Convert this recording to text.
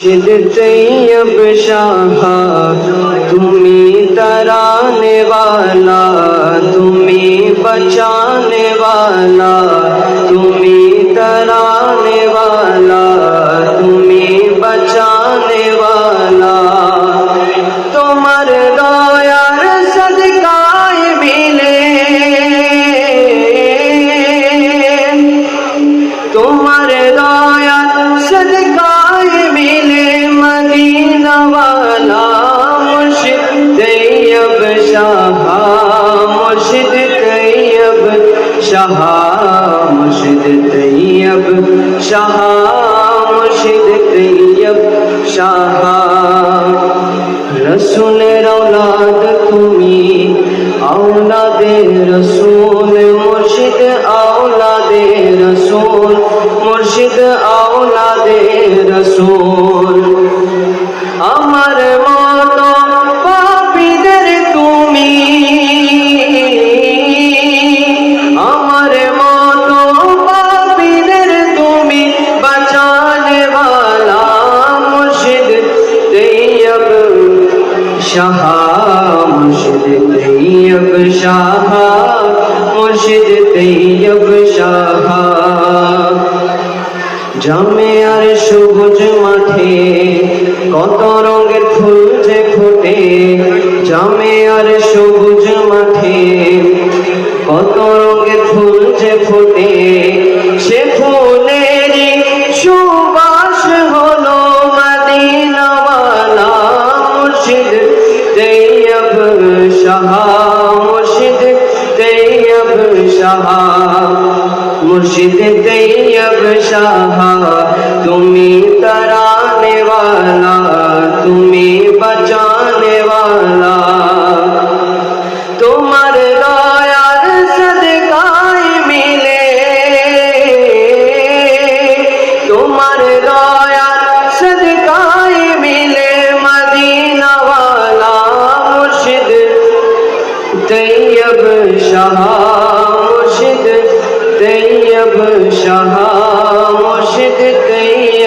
तैयब शाह तुम्हें तराने वाला तुम्हें बचाने वाला। শাহ মুর্শিদ তৈয়ব শাহ মুর্শিদ তৈয়ব শাহ রসুলের औलाद তুমি औलादे রসুল মুর্শিদ औलादे রসুল মুর্শিদ औलादे রসুল আমার শাহ মুর্শিদ তৈয়ব শাহ মুর্শিদ তৈয়ব শাহ জামে আর সবুজ মাঠে কত রঙের ফুল যে ফোটে জামে আর সবুজ তৈয়ব শাহ মুর্শিদ তৈয়ব শাহ মুর্শিদ তৈয়ব শাহ তুমি তরানে वाला তুমি बचाने वाला তোমার দয়ার সদকায় মিলে তোমার দয়ার शामशिद तई طیب शह मु طیب तई